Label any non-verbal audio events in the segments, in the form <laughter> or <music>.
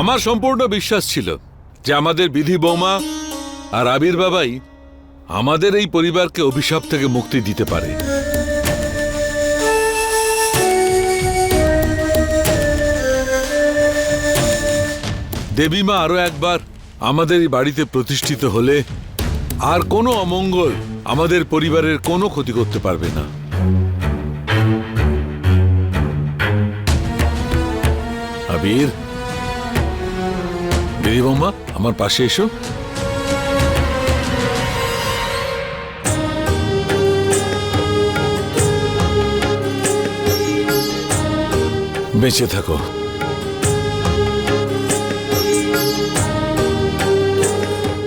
আমার সম্পূর্ণ বিশ্বাস ছিল যে আমাদের বিধি বৌমা আর আবির বাবাই আমাদের এই পরিবারকে অভিশাপ থেকে মুক্তি দিতে পারে। দেবীমা আরও একবার আমাদের এই বাড়িতে প্রতিষ্ঠিত হলে আর কোনো অমঙ্গল আমাদের পরিবারের কোনো ক্ষতি করতে পারবে না। আবির দিদি আমার পাশে এসো। বেঁচে থাকো।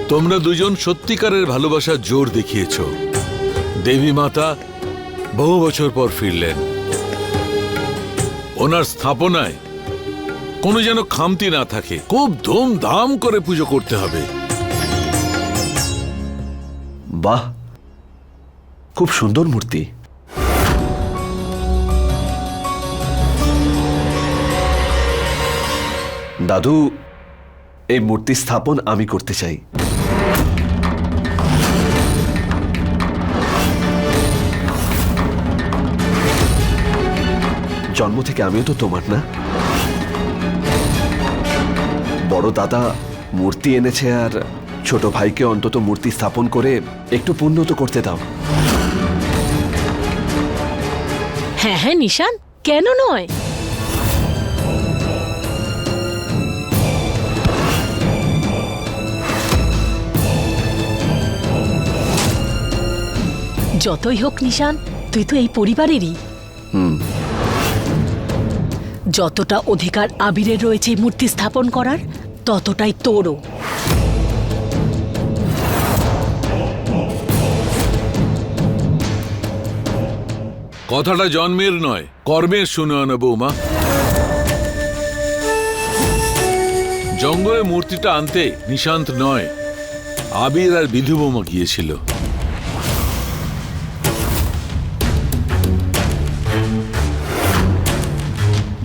তোমরা দুজন সত্যিকারের ভালোবাসা জোর দেখিয়েছ। দেবী মাতা বহু বছর পর ফিরলেন। ওনার স্থাপনায় কোনো যেন খামতি না থাকে, খুব ধুমধাম করে পুজো করতে হবে। বাহ, খুব সুন্দর মূর্তি। দাদু, এই মূর্তি স্থাপন আমি করতে চাই। জন্ম থেকে আমিও তো তোমার না। বড় দাদা মূর্তি এনেছে আর ছোট ভাইকে অন্তত মূর্তি স্থাপন করে একটু পুণ্য তো করতে দাও। হ্যাঁ হ্যাঁ নিশান কেন নয়? যতই হোক নিশান তুই তো এই পরিবারেরই। যতটা অধিকার আবিরের রয়েছে মূর্তি স্থাপন করার, ততটাই তোরও। কথাটা জন্মের নয়, কর্মের শুনে না বৌমা। জঙ্গলে মূর্তিটা আনতে নিশান্ত নয়, আবির আর বিধু বৌমা গিয়েছিল।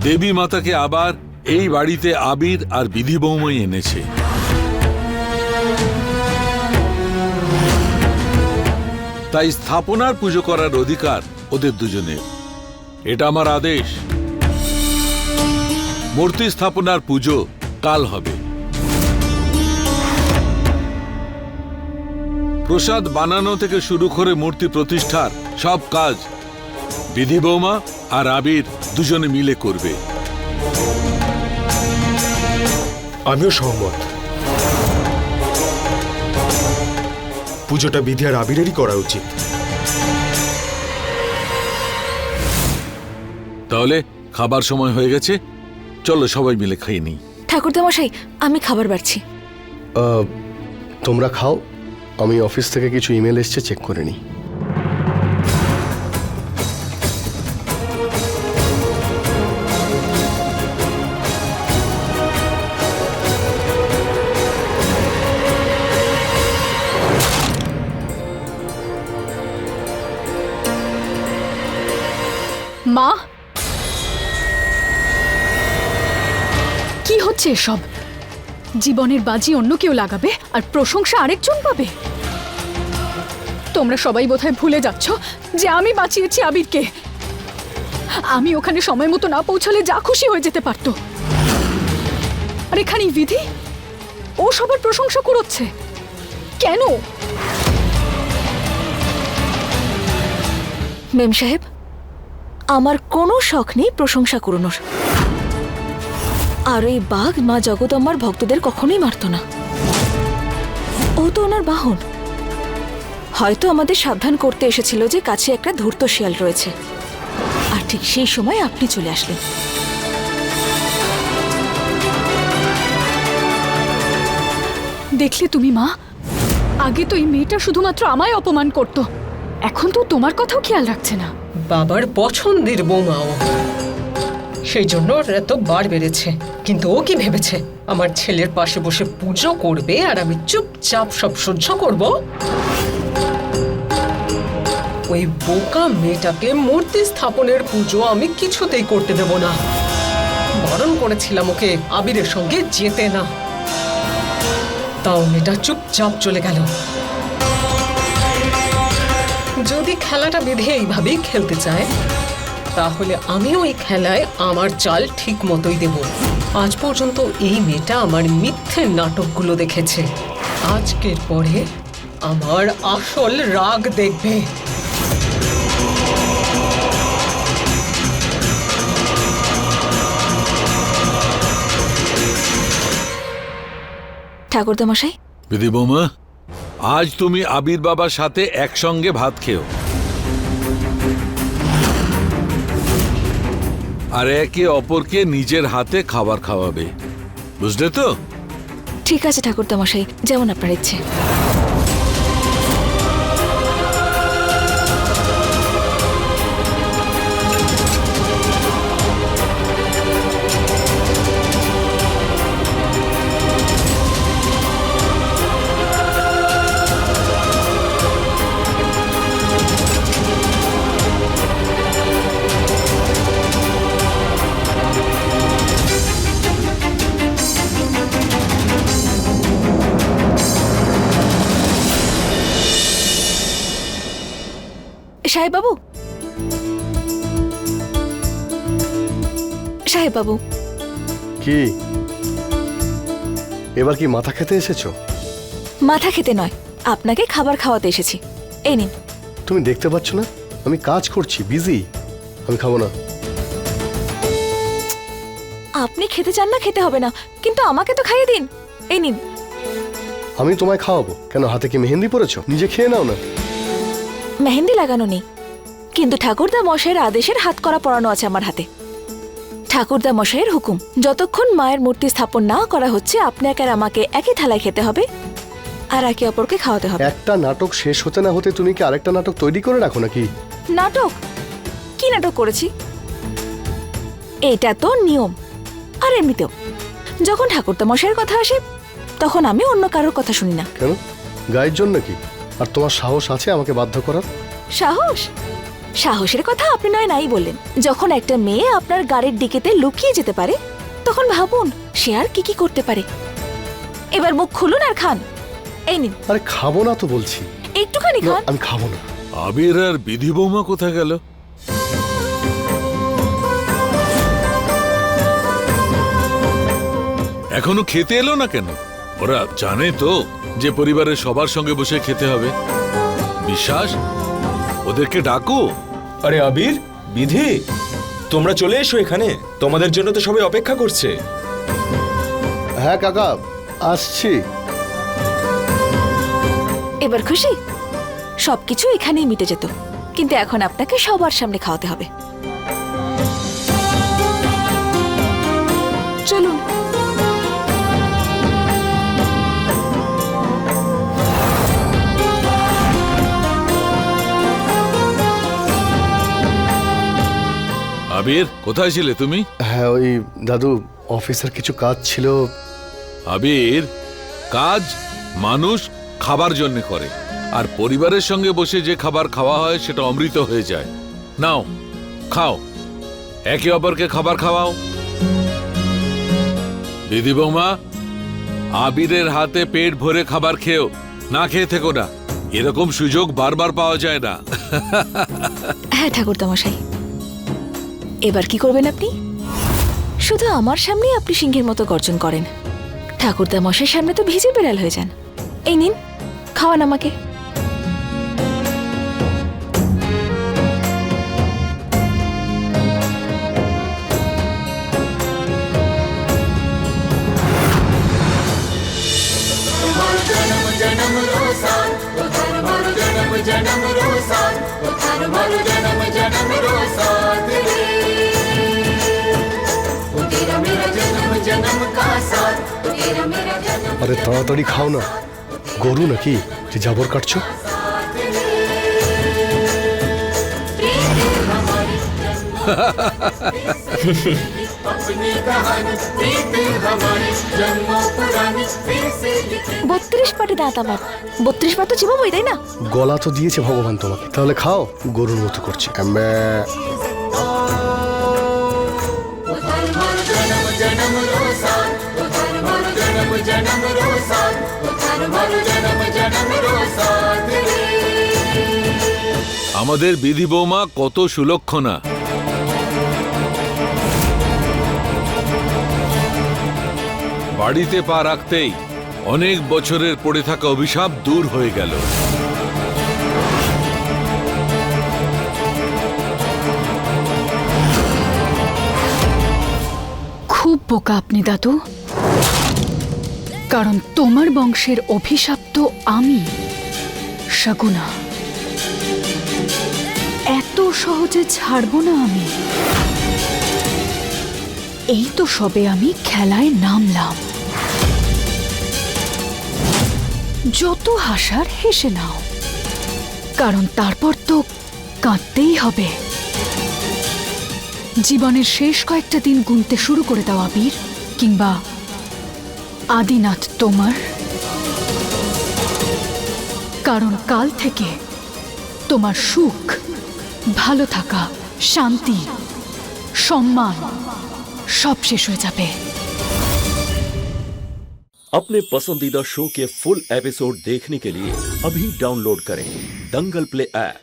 দেবী মাতাকে আবার এই বাড়িতে আবির আর বিধি বৌমাই এনেছে। তাই স্থাপনার পুজো করার অধিকার ওদের দুজনের। এটা আমার আদেশ। মূর্তি স্থাপনার পুজো কাল হবে। প্রসাদ বানানো থেকে শুরু করে মূর্তি প্রতিষ্ঠার সব কাজ বিধি বৌমা আর আবির দুজনে মিলে করবে। আমিও সহমত। পুজোটা বিধি আর আবিরেরই করা উচিত। তাহলে খাবার সময় হয়ে গেছে চলো সবাই মিলে খেয়ে নিই ঠাকুরদামশাই আমি খাবার বাড়ছি। আহ, তোমরা খাও আমি অফিস থেকে কিছু ইমেল এসছে চেক করে নিই মা? কি হচ্ছে এসব? জীবনের বাজি অন্য কেউ লাগাবে আর প্রশংসা আরেকজন পাবে? তোমরা সবাই বোধহয় ভুলে যাচ্ছ যে আমি বাঁচিয়েছি আবিরকে। আমি ওখানে সময় মতো না পৌঁছালে যা খুশি হয়ে যেতে পারতো। আর এখানেই বিধি? ও সবার প্রশংসা করছে। কেন? মেম সাহেব আমার কোনো শখ নেই প্রশংসা কুড়োনোর আর এই বাঘ মা জগদম্বার ভক্তদের কখনোই মারত না। ও তো ওনার বাহন। হয়তো আমাদের সাবধান করতে এসেছিল যে কাছে একটা ধূর্ত শিয়াল রয়েছে। আর ঠিক সেই সময় আপনি চলে আসলেন। দেখলে তুমি মা? আগে তো এই মেয়েটা শুধুমাত্র আমায় অপমান করত। এখন তো তোমার কথাও খেয়াল রাখছে না। বাবার পছন্দের বৌমা ও সেই জন্য ওর এত বার বেড়েছে। কিন্তু ও কি ভেবেছে? আমার ছেলের পাশে বসে পুজো করবে আর আমি চুপচাপ সব সহ্য করব? ওই বোকা মেয়েটাকে মূর্তি স্থাপনের পুজো আমি কিছুতেই করতে দেব না। বরণ করেছিলাম ওকে আবিরের সঙ্গে যেতে না। তাও মেয়েটা চুপচাপ চলে গেল। যদি খেলাটা বেঁধে এইভাবেই খেলতে চায় তাহলে আমিও এই খেলায় আমার চাল ঠিক মতোই দেব। আজ পর্যন্ত এই মেয়েটা আমার মিথ্যে নাটকগুলো দেখেছে। আজকের পরে আমার আসল রাগ দেখবে। ঠাকুরদা মশাই বিধি বৌমা? আজ তুমি আবির বাবার সাথে একসঙ্গে ভাত খেও। আর একে অপরকে নিজের হাতে খাবার খাওয়াবে। বুঝলে তো? ঠিক আছে ঠাকুর তোমাশাই যেমন আপনার ইচ্ছে। সাহেব বাবু সাহেব বাবু কি? এবার কি মাথা খেতে এসেছ? মাথা খেতে নয় আপনাকে খাবার খাওয়াতে এসেছি। এই নিন। তুমি দেখতে পাচ্ছ না? আমি কাজ করছি বিজি। আমি খাব না। আপনি খেতে চান না খেতে হবে না কিন্তু আমাকে তো খাইয়ে দিন। এই নিন। আমি তোমায় খাওয়াবো। কেন হাতে কি মেহেন্দি পরেছো? নিজে খেয়ে নাও না। মেহেন্দি লাগানো নেই। কিন্তু ঠাকুরদা মশাইয়ের আদেশের হাত করা পরানো আছে আমার হাতে। ঠাকুরদা মশাইয়ের হুকুম যতক্ষণ মায়ের মূর্তি স্থাপন না করা হচ্ছে আপনাকে আর আমাকে একই থালায় খেতে হবে আর একে অপরকে খাওয়াতে হবে। একটা নাটক শেষ হতে না হতে তুমি কি আরেকটা নাটক তৈরি করে রাখো নাকি? নাটক? কি নাটক করেছি? এটা তো নিয়ম। আর এমনিতেও যখন ঠাকুরদা মশাইয়ের কথা আসে তখন আমি অন্য কারোর কথা শুনি না। কেন? গায়ের জন্য কি? আর তোমার সাহস আছে আমাকে বাধ্য করার? সাহস? সাহসের কথা আপনি নয় নাই বললেন। যখন একটা মেয়ে আপনার গাড়ির ডিকেতে লুকিয়ে যেতে পারে তখন ভাবুন সে আর কি কি করতে পারে। এবার মুখ খুলুন আর খান। এই নিন। আরে খাব না তো বলছি। একটুখানি না, খান। আমি খাব না। আবির আর বিধি বৌমা কোথায় গেল? এখনও খেতে এলো না কেন? ওরা জানে তো। যে পরিবারের সবার সঙ্গে বসে খেতে হবে। বিশ্বাস? ওদেরকে ডাকো। আরে আবির বিধি তোমরা চলে এসো এখানে। তোমাদের জন্য তো সবাই অপেক্ষা করছে। হ্যাঁ কাকা আসছি। এবার খুশি? সবকিছু এখানেই মিটে যেত। কিন্তু এখন আপনাকে সবার সামনে খাওয়াতে হবে। আবির কোথায় ছিলে তুমি? হ্যাঁ ওই দাদু অফিসের কিছু কাজ ছিল। আবির কাজ মানুষ খাবার জন্য করে। আর পরিবারের সঙ্গে বসে যে খাবার খাওয়া হয় সেটা অমৃত হয়ে যায়। নাও খাও। একে অপরকে খাবার খাওয়াও। দিদি বৌমা আবিরের হাতে পেট ভরে খাবার খেও। না খেয়ে থেকো না। এরকম সুযোগ বারবার পাওয়া যায় না। <laughs> হ্যাঁ ঠাকুরদা মশাই এবার কি করবেন আপনি? শুধু আমার সামনে আপনি সিংহের মতো গর্জন করেন। ঠাকুরদা মশের সামনে তো ভিজে বেড়াল হয়ে যান। এই নিন, খাওয়ান আমাকে। আরে তাড়াতাড়ি খাও না। গরু নাকি যে জাবর কাটছো? বত্রিশ পাটি দাঁত আমার। বত্রিশ পা তো চিবাবই তাই না? গলা তো দিয়েছে ভগবান তোমাকে। তাহলে খাও গরুর মতো করছে। আমাদের বিধি বৌমা কত সুলক্ষণা। বাড়িতে পা রাখতেই অনেক বছরের পড়ে থাকা অভিশাপ দূর হয়ে গেল। খুব বোকা আপনি দাদু। কারণ তোমার বংশের অভিশাপ তো আমি শগুনা এত সহজে ছাড়বো না আমি। এই তো সবে আমি খেলায় নামলাম। যত হাসার হেসে নাও, কারণ তারপর তো কাঁদতেই হবে। জীবনের শেষ কয়েকটা দিন গুনতে শুরু করে দাও, আবির, কিংবা আদিনাথ তোমার কারণ কাল থেকে তোমার সুখ ভালো থাকা শান্তি সম্মান সব শেষ হয়ে যাবে अपने पसंदीदा शो के फुल एपिसोड देखने के लिए अभी डाउनलोड करें दंगल प्ले ऐप